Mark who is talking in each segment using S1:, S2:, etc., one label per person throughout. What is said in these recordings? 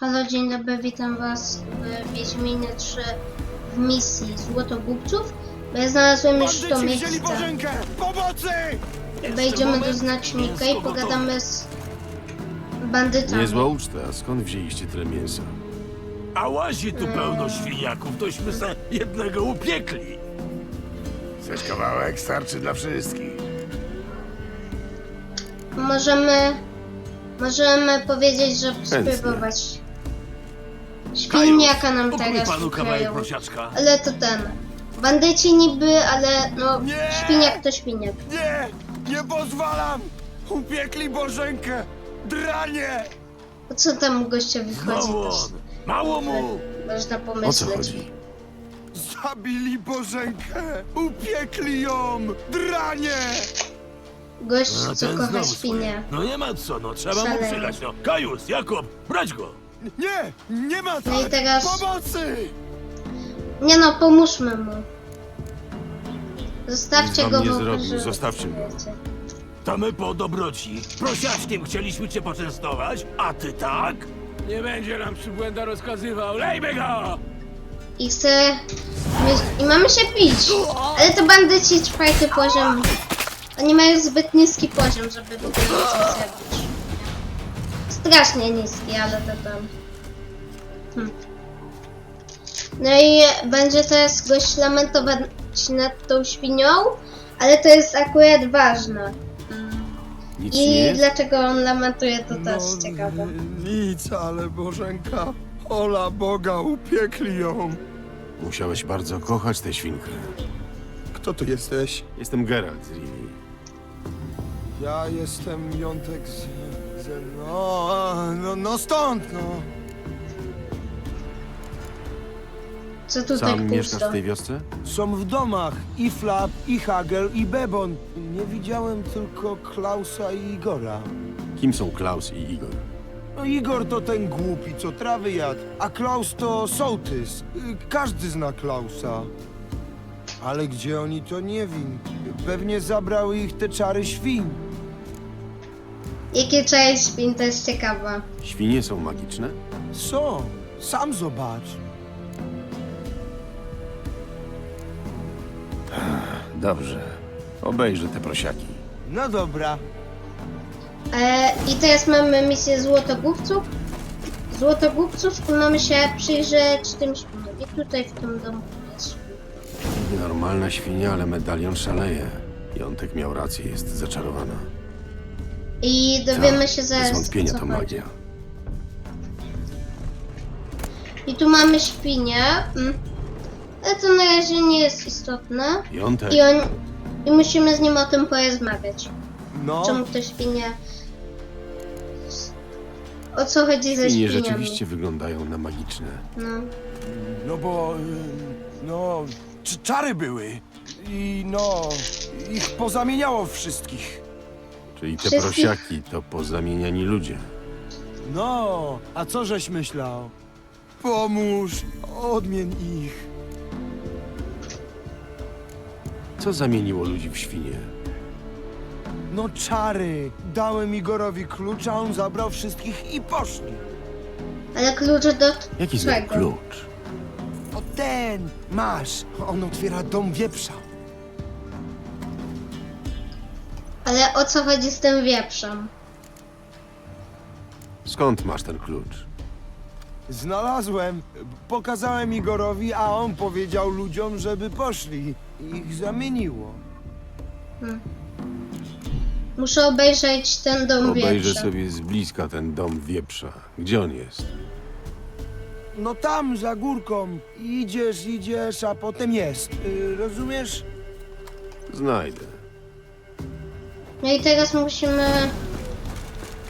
S1: Halo, dzień dobry, witam was w Wiedźminie 3 w misji Złotogubców. Bo ja znalazłem już to
S2: Bandyci wzięli
S1: miejsce.
S2: Bożenkę! Pomocy!
S1: Wejdziemy do znacznika i pogadamy z bandytami.
S3: Niezła uczta, a skąd wzięliście tyle mięsa?
S2: A łazi tu pełno świniaków, tośmy se jednego upiekli.
S4: Chcesz kawałek? Starczy dla wszystkich.
S1: Możemy... Możemy powiedzieć, że spróbować. Świniaka nam teraz
S2: panu kawałek prosiaczka.
S1: Ale to ten... Bandyci niby, ale no...
S2: Nie!
S1: Świniak to świniak.
S2: Nie! Nie pozwalam! Upiekli Bożenkę! Dranie!
S1: Po co tam gościa wychodzi też?
S2: on! Mało mu!
S1: Można
S3: O co
S1: pomyśleć.
S3: chodzi?
S2: Zabili Bożenkę! Upiekli ją! Dranie!
S1: Gość,
S2: No,
S1: co kocha
S2: swoje. No nie ma co, no trzeba mu
S1: Szaleje.
S2: przylać, no. Kajus, Jakub, brać go! Nie! Nie ma
S1: No i
S2: tak!
S1: teraz-
S2: Pomocy!
S1: Nie no, pomóżmy mu. Zostawcie
S3: Nic
S1: go,
S3: nie
S1: bo
S3: zrobił, zostawcie go.
S2: To my po dobroci. Prosiaczkiem chcieliśmy cię poczęstować, a ty tak?
S5: Nie będzie nam przybłęda rozkazywał. Lejmy go!
S1: I chcę... I mamy się pić. Ale to bandyci czwarty poziom. Oni mają zbyt niski poziom, żeby w ogóle coś zrobić. Strasznie niski, ale to tam... Hmm. No i będzie teraz gość lamentować nad tą świnią, ale to jest akurat ważne.
S3: Nic nie
S1: I
S3: jest?
S1: dlaczego on lamentuje, to też ciekawe.
S2: Nic, ale Bożenka, ola Boga, upiekli ją.
S3: Musiałeś bardzo kochać tę świnkę.
S2: Kto tu jesteś?
S3: Jestem Geralt z Rivii.
S2: Ja jestem Jątek z... z no, no, no stąd, no.
S1: Co tu
S3: Sam
S1: tak
S3: mieszkasz
S1: pusto?
S3: w tej wiosce?
S6: Są w domach i Flap, i Hagel, i Bebon. Nie widziałem tylko Klausa i Igora.
S3: Kim są Klaus i Igor?
S6: No Igor to ten głupi, co trawy jadł, a Klaus to sołtys. Y, Każdy zna Klausa. Ale gdzie oni to nie wiem. Pewnie zabrały ich te czary świn.
S1: Jakie czaje świn, to jest ciekawa.
S3: Świnie są magiczne?
S6: Są. Sam zobacz.
S3: Dobrze. Obejrzę te prosiaki.
S6: No dobra.
S1: E, I teraz mamy misję złotogłówców. Złotogłówców i mamy się przyjrzeć tym świniom. I tutaj w tym domu jest świn.
S3: Normalna świnia, ale medalion szaleje. Jątek miał rację, jest zaczarowana.
S1: I dowiemy
S3: Tak,
S1: się
S3: Bez
S1: zaraz
S3: wątpienia
S1: co
S3: to
S1: chodzi.
S3: magia.
S1: I tu mamy świnię. Mm. Ale to na razie nie jest istotne.
S3: Jątek?
S1: I, on, I musimy z nim o tym porozmawiać.
S6: No.
S1: Czemu to świnie... O co chodzi ze
S3: Świnie
S1: świniami?
S3: rzeczywiście wyglądają na magiczne.
S1: No.
S6: No bo... y, No... cz- Czary były. I no... Ich pozamieniało wszystkich.
S3: Czyli te
S1: Wszystkich-
S3: prosiaki to pozamieniani ludzie.
S6: No, a co żeś myślał? Pomóż, odmień ich.
S3: Co zamieniło ludzi w świnie?
S6: No czary. Dałem Igorowi klucz, a on zabrał wszystkich i poszli.
S1: Ale klucz do
S3: Jaki znowu
S1: czego?
S3: klucz?
S6: O ten, masz. On otwiera dom wieprza.
S1: Ale o co chodzi z tym wieprzem?
S3: Skąd masz ten klucz?
S6: Znalazłem. Pokazałem Igorowi, a on powiedział ludziom, żeby poszli. Ich zamieniło.
S1: Muszę obejrzeć ten dom
S3: Obejrzę
S1: wieprza.
S3: sobie z bliska ten dom wieprza. Gdzie on jest?
S6: No tam, za górką. Idziesz, idziesz, a potem jest. Y, rozumiesz?
S3: Znajdę.
S1: No i teraz musimy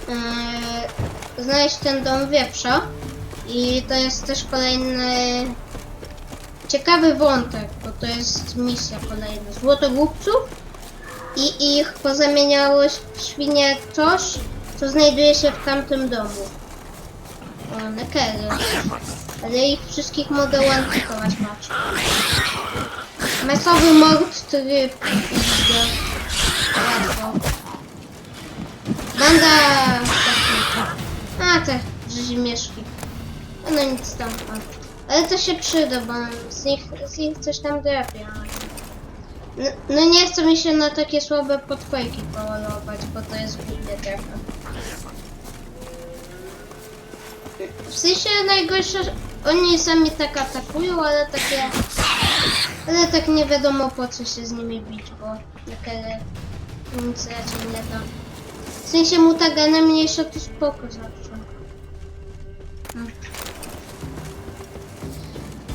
S1: e, znaleźć ten dom wieprza. I to jest też kolejny ciekawy wątek, bo to jest misja kolejna. Złotogłupców i ich pozamieniało w świnie coś, co znajduje się w tamtym domu. O, nekery. Ale ich wszystkich mogę łanczykować, patrz. Masowy mord tryb. Banda... A te rzezimieszki. No nic tam. Ale to się przyda, bo z nich, z nich coś tam drapie. No, no nie chce mi się na takie słabe podpojki polować, bo to jest głupie trochę. W sensie najgorsze, oni sami tak atakują, ale takie... Ale tak nie wiadomo po co się z nimi bić, bo takie nic raczej nie da. W sensie mutageny mniejsze to spoko zawsze.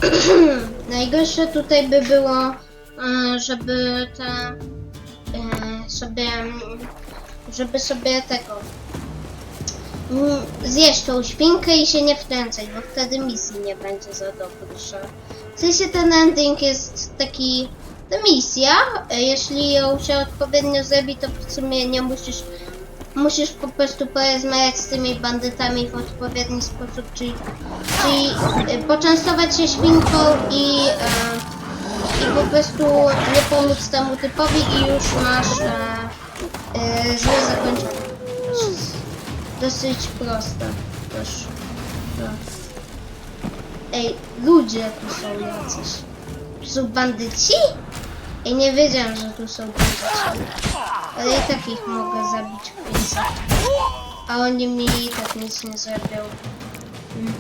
S1: Najgorsze tutaj by było, e, żeby te e, sobie, żeby sobie tego mm, zjeść tą świnkę i się nie wtrącać, bo wtedy misji nie będzie za dobrze. W sensie ten ending jest taki, ta misja, e, jeśli ją się odpowiednio zrobi, to w sumie nie musisz musisz po prostu porozmawiać z tymi bandytami w odpowiedni sposób, czyli, czyli e, poczęstować się świnką i, e, i po prostu nie pomóc temu typowi i już masz e, e, złe zakończenie. Dosyć proste też. Ej, ludzie tu są jacyś. Są bandyci? Ej, nie wiedziałem, że tu są bandyci. Ale i tak ich mogę zabić w końcu. A oni mi i tak nic nie zrobią. Mm.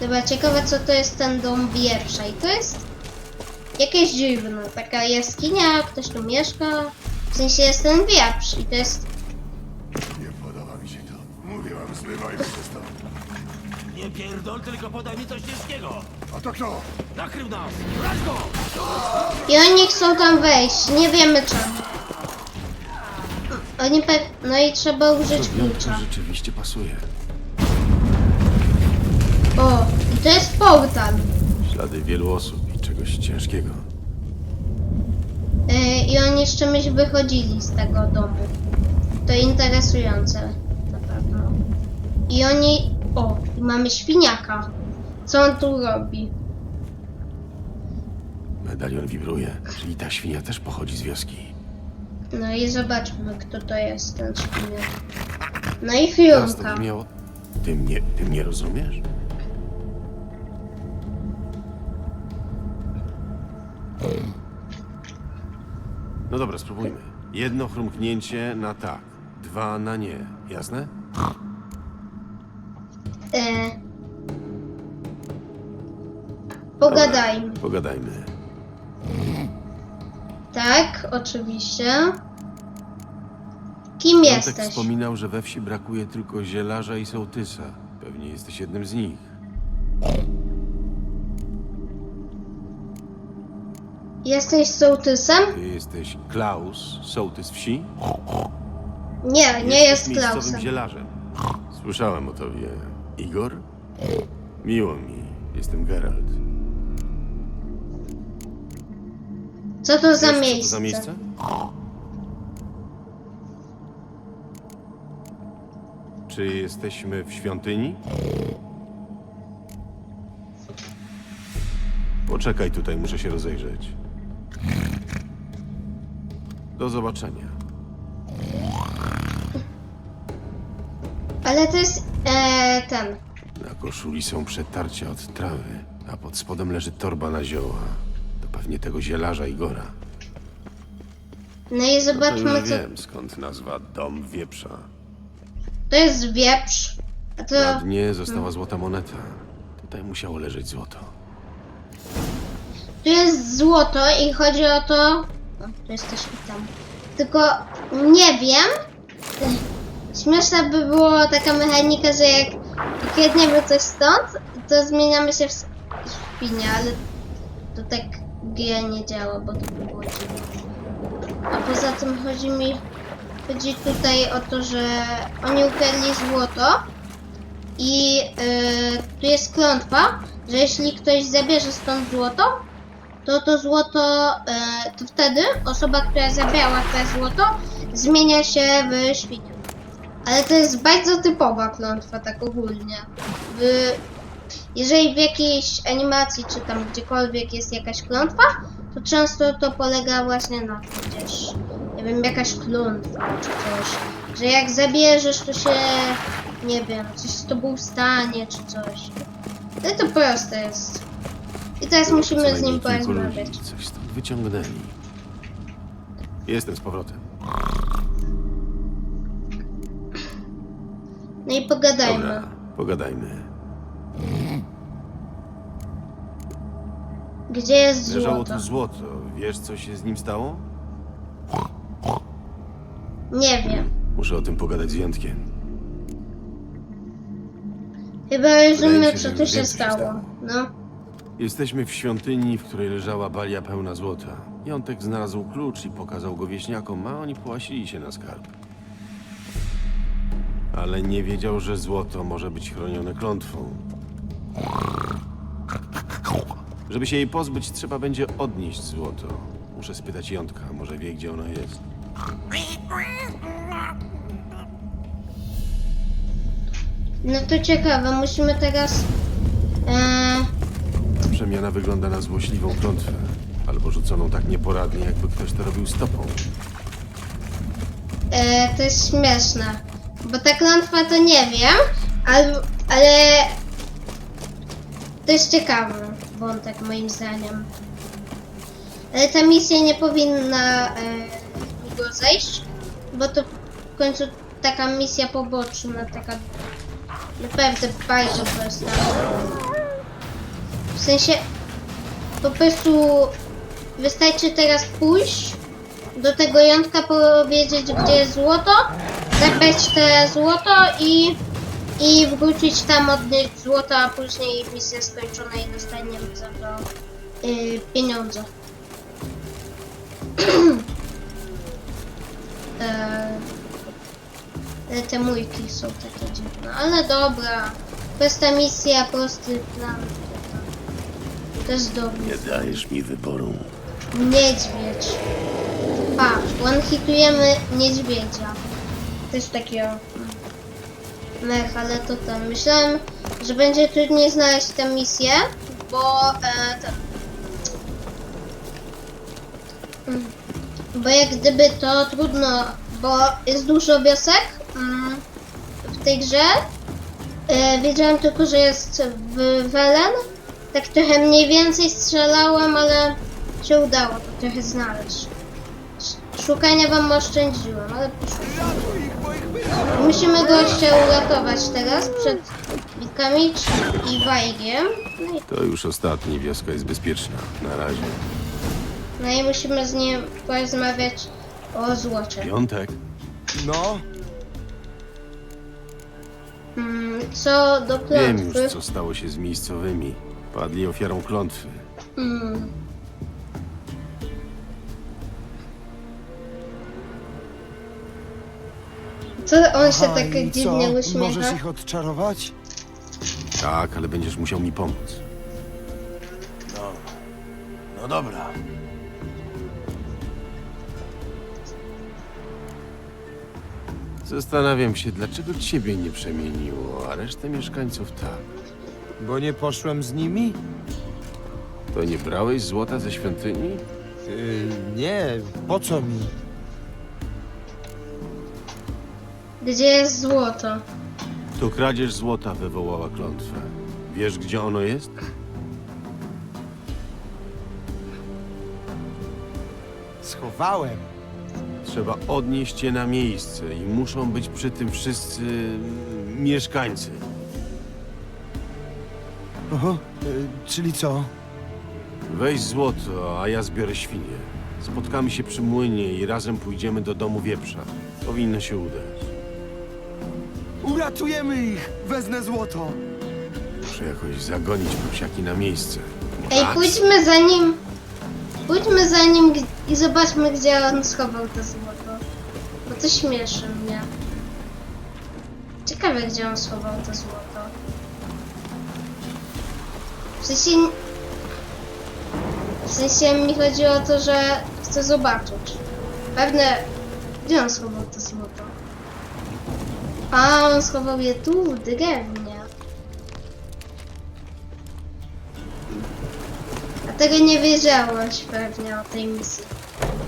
S1: Dobra, ciekawe co to jest ten dom wieprza. I to jest jakieś dziwne. Taka jaskinia, ktoś tu mieszka. W sensie jest ten wieprz i to jest...
S4: Nie podoba mi się to. Się stąd.
S5: Nie pierdol, tylko podaj mi coś ciężkiego.
S4: A to kto?
S5: Nakrył nas! Brać go!
S1: I oni chcą tam wejść. Nie wiemy czemu. Oni pe... No i trzeba użyć klucza.
S3: rzeczywiście pasuje.
S1: O, i to jest portal.
S3: Ślady wielu osób i czegoś ciężkiego.
S1: Yy, I oni z czymś wychodzili z tego domu. To interesujące na pewno. I oni. O, mamy świniaka. Co on tu robi?
S3: Medalion wibruje, czyli ta świnia też pochodzi z wioski.
S1: No i zobaczmy, kto to jest ten świniak. No i
S3: Teraz to brzmiało... Ty mnie, ty mnie rozumiesz? No dobra, spróbujmy. Jedno chrumknięcie na tak, dwa na nie. Jasne?
S1: E... Pogadajmy.
S3: Pogadajmy.
S1: Tak, oczywiście. Kim
S3: Piątek
S1: jesteś?
S3: wspominał, że we wsi brakuje tylko zielarza i sołtysa. Pewnie jesteś jednym z nich.
S1: Jesteś sołtysem?
S3: Ty jesteś Klaus, sołtys wsi?
S1: Nie, nie
S3: Jesteś
S1: jest
S3: miejscowym
S1: Klausem.
S3: zielarzem. Słyszałem o tobie. Igor? Miło mi. Jestem Geralt.
S1: Co to za
S3: Wiesz, co to
S1: miejsce?
S3: za miejsce? Czy jesteśmy w świątyni? Poczekaj tutaj, muszę się rozejrzeć. Do zobaczenia.
S1: Ale to jest e, ten.
S3: Na koszuli są przetarcia od trawy, a pod spodem leży torba na zioła. To pewnie tego zielarza Igora.
S1: No i
S3: To już
S1: zobaczmy, co.
S3: wiem, skąd nazwa Dom Wieprza.
S1: To jest wieprz. A to.
S3: Na dnie została złota moneta. Tutaj musiało leżeć złoto.
S1: Tu jest złoto i chodzi o to. O, tu jest też i tam. Tylko nie wiem. Śmieszna by było taka mechanika, że jak kradniemy coś stąd, to zmieniamy się w świnie, ale to tak gra nie działa, bo to by było dziwne. A poza tym chodzi mi. Chodzi tutaj o to, że oni ukradli złoto i yy, tu jest klątwa, że jeśli ktoś zabierze stąd złoto, to to złoto, e, to wtedy osoba, która zabrała to złoto, zmienia się w świnię. Ale to jest bardzo typowa klątwa, tak ogólnie. W, jeżeli w jakiejś animacji, czy tam gdziekolwiek jest jakaś klątwa, to często to polega właśnie na tym gdzieś, nie wiem, jakaś klątwa czy coś, że jak zabierzesz, to się nie wiem, coś z tobą stanie, czy coś. Ale to proste jest. I teraz musimy z nim porozmawiać.
S3: Coś stąd wyciągnęli. Jestem z powrotem.
S1: No i pogadajmy.
S3: Dobra, pogadajmy.
S1: Gdzie jest
S3: Leżało
S1: złoto?
S3: tu złoto. Wiesz, co się z nim stało?
S1: Nie wiem.
S3: Muszę o tym pogadać z Jątkiem.
S1: Chyba
S3: Wydaje
S1: rozumiem,
S3: mi się,
S1: co
S3: że
S1: tu się
S3: co się
S1: stało.
S3: stało.
S1: No.
S3: Jesteśmy w świątyni, w której leżała balia pełna złota. Jątek znalazł klucz i pokazał go wieśniakom, a oni połasili się na skarb. Ale nie wiedział, że złoto może być chronione klątwą. Żeby się jej pozbyć, trzeba będzie odnieść złoto. Muszę spytać Jątka, może wie, gdzie ono jest.
S1: No to ciekawe, musimy teraz... Eee,
S3: Przemiana wygląda na złośliwą klątwę. Albo rzuconą tak nieporadnie, jakby ktoś to robił stopą.
S1: e, to jest śmieszne. Bo ta klątwa to nie wiem, ale, ale to jest ciekawy wątek moim zdaniem. Ale ta misja nie powinna e, długo zejść, bo to w końcu taka misja poboczna, taka naprawdę bardzo prosta. W sensie po prostu wystarczy teraz pójść do tego jątka powiedzieć, gdzie jest złoto, zabrać te złoto i, i wrócić tam, odnieść złoto, a później misja skończona i dostaniemy za to y, pieniądze. E, te mójki są takie dziwne, ale dobra. Prosta misja, prosty plan. To jest dobry.
S3: Nie dajesz mi wyboru.
S1: Niedźwiedź. A, one-hitujemy niedźwiedzia. Też takiego. Mech, ale to ten. Myślałem, że będzie trudniej znaleźć tę misję, bo e. Mm. Bo jak gdyby to trudno, bo jest dużo wiosek mm, w tej grze. E, wiedziałem tylko, że jest w Welen. Tak trochę mniej więcej strzelałem, ale się udało to trochę znaleźć. Sz- Szukania wam oszczędziłem, ale poszukam. Musimy gościa uratować teraz przed wilkami i wajgiem. No i,
S3: To już ostatni, wioska jest bezpieczna. Na razie.
S1: no i musimy z nim porozmawiać o złocie.
S3: Piątek?
S6: No,
S1: Mm, co do
S3: Wiem już, co stało się z miejscowymi. Padli ofiarą klątwy.
S1: Mm. Co on się
S6: aha,
S1: tak
S6: i
S1: dziwnie uśmiecha?
S6: Możesz ich odczarować?
S3: Tak, ale będziesz musiał mi pomóc.
S4: No, no dobra.
S3: Zastanawiam się, dlaczego ciebie nie przemieniło, a resztę mieszkańców tak.
S6: Bo nie poszłem z nimi?
S3: To nie brałeś złota ze świątyni?
S6: Yy, nie, po co mi?
S1: Gdzie jest złoto?
S3: To kradzież złota wywołała klątwę. Wiesz, gdzie ono jest?
S6: Schowałem.
S3: Trzeba odnieść je na miejsce i muszą być przy tym wszyscy mm, mieszkańcy.
S6: Oho, yy, czyli co?
S3: Weź złoto, a ja zbiorę świnie. Spotkamy się przy młynie i razem pójdziemy do domu wieprza. Powinno się udać.
S6: Uratujemy ich! Wezmę złoto!
S3: Muszę jakoś zagonić prusiaki na miejsce.
S1: Ej, pójdźmy za nim. Pójdźmy za nim g- i zobaczmy, gdzie on schował to złoto. Bo to śmieszy mnie. Ciekawe, gdzie on schował to złoto. W sensie... W sensie mi chodzi o to, że chcę zobaczyć. Pewne... Gdzie on schował to złoto? A, on schował je tu, w drewnie. A tego nie wiedziałeś pewnie o tej misji.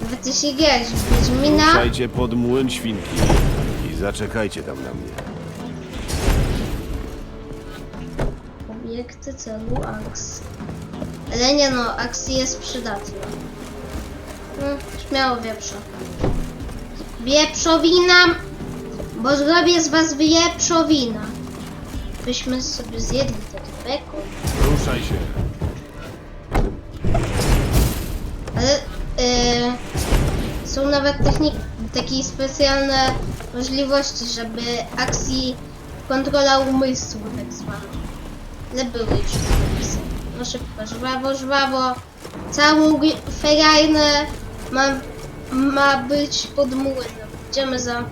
S1: Nawet jeśli grałeś w Wiedźmina...
S3: Ruszajcie pod młyn świnki i zaczekajcie tam na mnie.
S1: Obiekty celu aks. Ale nie no, akcji jest przydatna. No, śmiało wieprzo. Wieprzowina! Bo zrobię z was wieprzowina. Byśmy sobie zjedli ten bekon.
S3: Ruszaj się.
S1: Ale yy, są nawet technik, takie specjalne możliwości, żeby akcji kontrola umysłu tak zwana. Ale były już zapisy. No szybko, żwawo, żwawo. Całą ferajnę ma, ma być pod młynem. Idziemy za...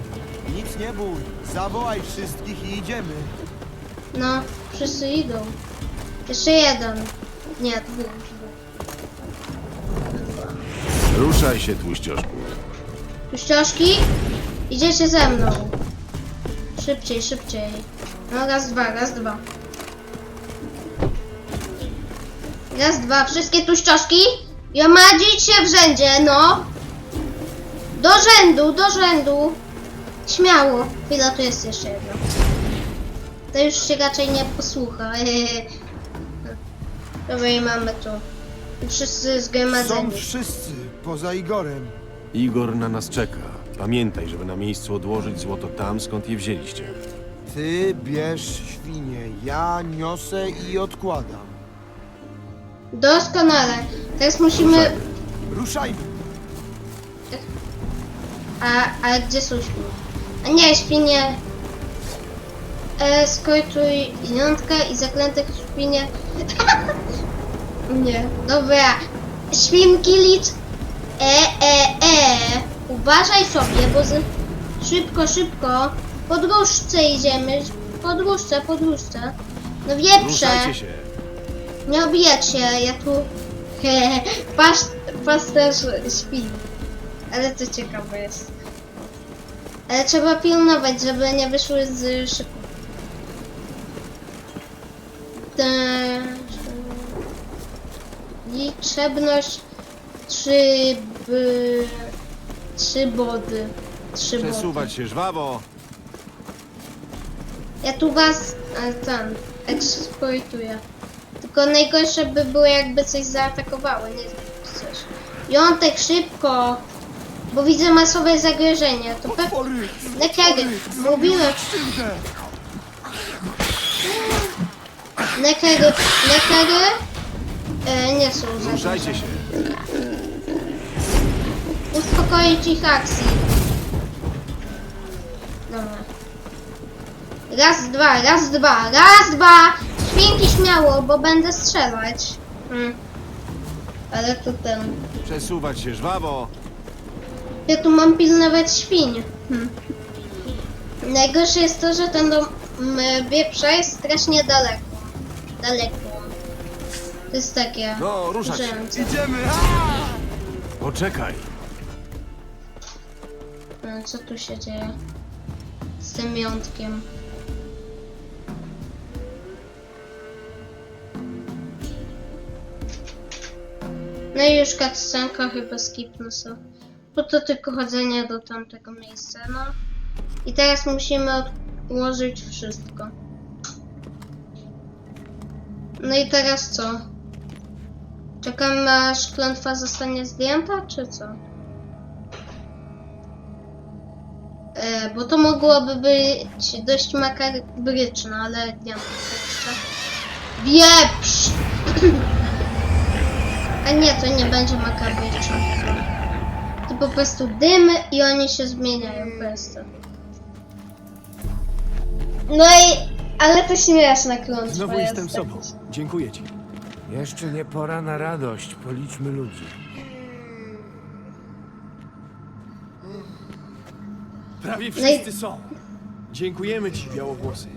S6: Nic nie bój, zawołaj wszystkich i idziemy.
S1: No, wszyscy idą. Jeszcze jeden. Nie, dwóch.
S3: Ruszaj się, tłuścioszku.
S1: Ścieżki? Idziecie ze mną. Szybciej, szybciej. No raz, dwa, raz, dwa. Raz, dwa, wszystkie tu ścieżki? Gromadzić się w rzędzie, no. Do rzędu, do rzędu. Śmiało. Chwila, tu jest jeszcze jedna. To już się raczej nie posłucha. Dobra, i mamy tu. Wszyscy
S6: Są
S1: zgromadzeni.
S6: wszyscy, poza Igorem.
S3: Igor na nas czeka. Pamiętaj, żeby na miejscu odłożyć złoto tam, skąd je wzięliście.
S6: Ty bierz świnie, ja niosę i odkładam.
S1: Doskonale. Teraz musimy...
S3: Ruszajmy.
S1: A, a gdzie są świnie? A nie, świnie. E, skojtuj jątka i zaklęte świnie. nie, dobra. Świnki licz. E, e, e. Uważaj sobie, bo z... szybko, szybko. Po dróżce idziemy. Po dróżce, po dróżce. No wieprze.
S3: Ruszajcie się.
S1: Nie obijać się, ja tu he, pas, pasterz śpi. Ale to ciekawe jest. Ale trzeba pilnować, żeby nie wyszły z szyku. Te- Liczebność trzy by... trzy body. Trzy body.
S3: Przesuwać się żwawo.
S1: Ja tu was e, ten eksploituję. Tylko najgorsze by było jakby coś zaatakowało, nie coś. Jątek szybko! Bo widzę masowe zagrożenie. To pewnie. Nekery, mówiłem. Nekery, nekery e, nie są zagrożone.
S3: Ruszajcie się.
S1: Uspokoić ich akcji. Dobra. Raz, dwa, raz, dwa, raz, dwa! Świnki śmiało, bo będę strzelać. Hmm. Ale to ten...
S3: Przesuwać się żwawo.
S1: Ja tu mam pilnować świń. Hmm. Najgorsze jest to, że ten dom m, wieprza jest strasznie daleko. Daleko. To jest takie...
S3: No, ruszać się.
S1: urzędze.
S6: Idziemy. A!
S3: Poczekaj.
S1: No, co tu się dzieje? Z tym jątkiem. No i już cutscenka chyba skipnę sobie. Bo to tylko chodzenie do tamtego miejsca, no. I teraz musimy odłożyć wszystko. No i teraz co? Czekamy aż klątwa zostanie zdjęta, czy co? E, bo to mogłoby być dość makabryczne, ale nie mam jeszcze. Wieprz! A nie, to nie będzie makabryczne. To po prostu dym i oni się zmieniają po prostu. No i... Ale to śmieszna klątwa
S5: Znowu
S1: jest
S5: jestem sobą.
S1: taka.
S5: Dziękuję ci. Jeszcze nie pora na radość. Policzmy ludzi. Prawie
S1: No i-
S5: wszyscy są. Dziękujemy ci, białowłosy.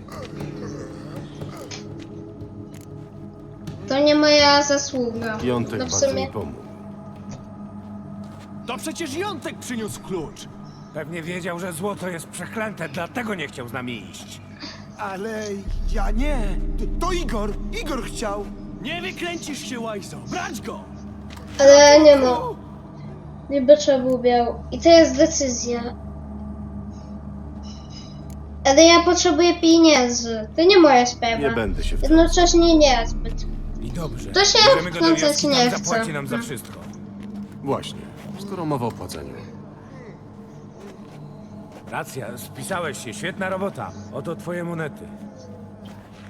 S1: To nie moja zasługa.
S3: Jątek
S1: no w
S3: bardzo
S1: sumie...
S3: mi pomógł.
S5: To przecież Jątek przyniósł klucz. Pewnie wiedział, że złoto jest przeklęte, dlatego nie chciał z nami iść.
S6: Ale ja nie. To, to Igor. Igor chciał.
S5: Nie wykręcisz się, Łajzo. Brać go!
S1: Ale nie no. Niby trzeba był biał. I to jest decyzja. Ale ja potrzebuję pieniędzy. To nie moja sprawa.
S3: Nie będę się wtrącał.
S1: Jednocześnie nie zbyt.
S5: I dobrze.
S1: To się
S5: do
S1: wtrącać nie
S5: tam
S1: chcę.
S5: zapłaci nam za wszystko.
S3: Właśnie, skoro mowa o płaceniu.
S5: Racja, spisałeś się, świetna robota. Oto twoje monety.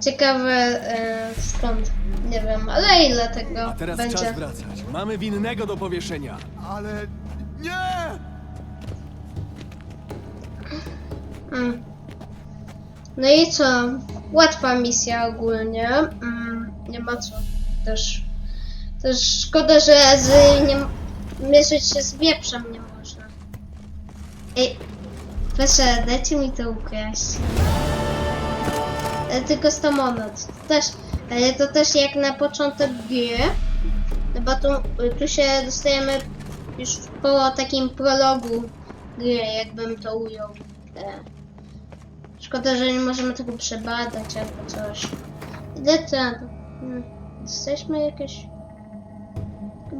S1: Ciekawe e, skąd. Nie wiem, ale ile tego
S7: A teraz
S1: będzie.
S7: czas wracać. Mamy winnego do powieszenia.
S2: Ale nie!
S1: Mm. No i co? Łatwa misja ogólnie. Mm, nie ma co. Też. Też szkoda, że z nie mierzyć się z wieprzem nie można. Ej, proszę, dajcie mi to ukraść. Ale tylko 100 monet. To też, ale to też jak na początek gry. No bo tu, tu się dostajemy już po takim prologu gry, jakbym to ujął. E, Szkoda, że nie możemy tego przebadać albo coś. Ile to? Hmm, Jesteśmy jakieś...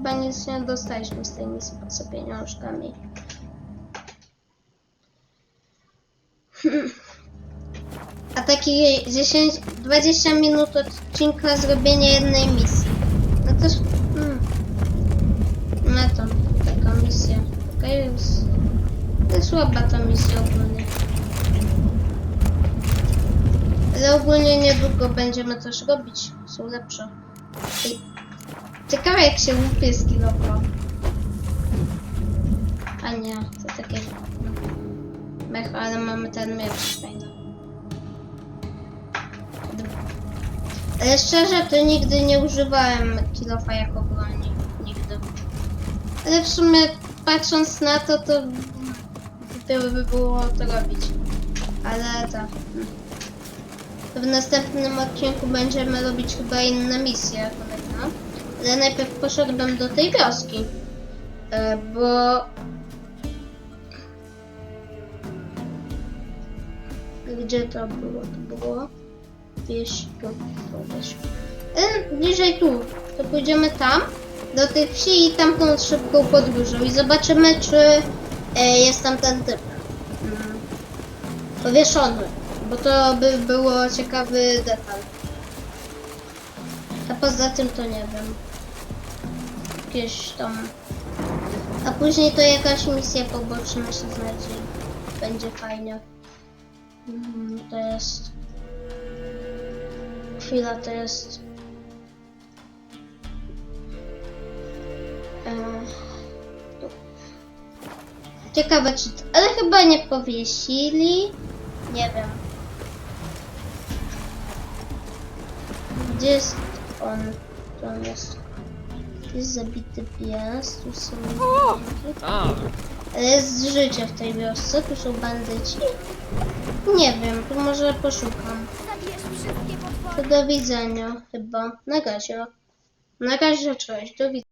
S1: Chyba nic nie dostaliśmy z tej misji poza pieniążkami. Hmm. A taki 10-20 minut odcinka zrobienie jednej misji. No to... Hmm. No to taka misja. Taka jest... To słaba ta misja ogólnie. Ale ogólnie niedługo będziemy coś robić. Są lepsze. Ciekawe jak się łupie z kilofa. A nie, to takie... Mech, ale mamy ten miecz fajny. Ale szczerze to nigdy nie używałem kilofa jako broni. Nigdy. Ale w sumie patrząc na to, to by było to robić. Ale tak. W następnym odcinku będziemy robić chyba inne misje, Ale najpierw poszedłbym do tej wioski. E, bo... Gdzie to było? To było... Wieś, tu, tu, wieś. Bliżej tu. To pójdziemy tam, do tej wsi i tamtą szybką podróżą i zobaczymy, czy e, jest tam ten typ. Mm, powieszony. Bo to by było ciekawy detal. A poza tym to nie wiem. Jakieś tam. A później to jakaś misja poboczna się znajdzie. Będzie fajnie. Mhm, to jest. Chwila to jest. E. Ciekawe czy. Ale chyba nie powiesili. Nie wiem. Gdzie jest on? Tu on jest. Jest zabity pies, tu są... Ale jest życie w tej wiosce, tu są bandyci. Nie wiem, tu może poszukam. To do widzenia chyba. Na razie. Na razie, cześć, do widzenia.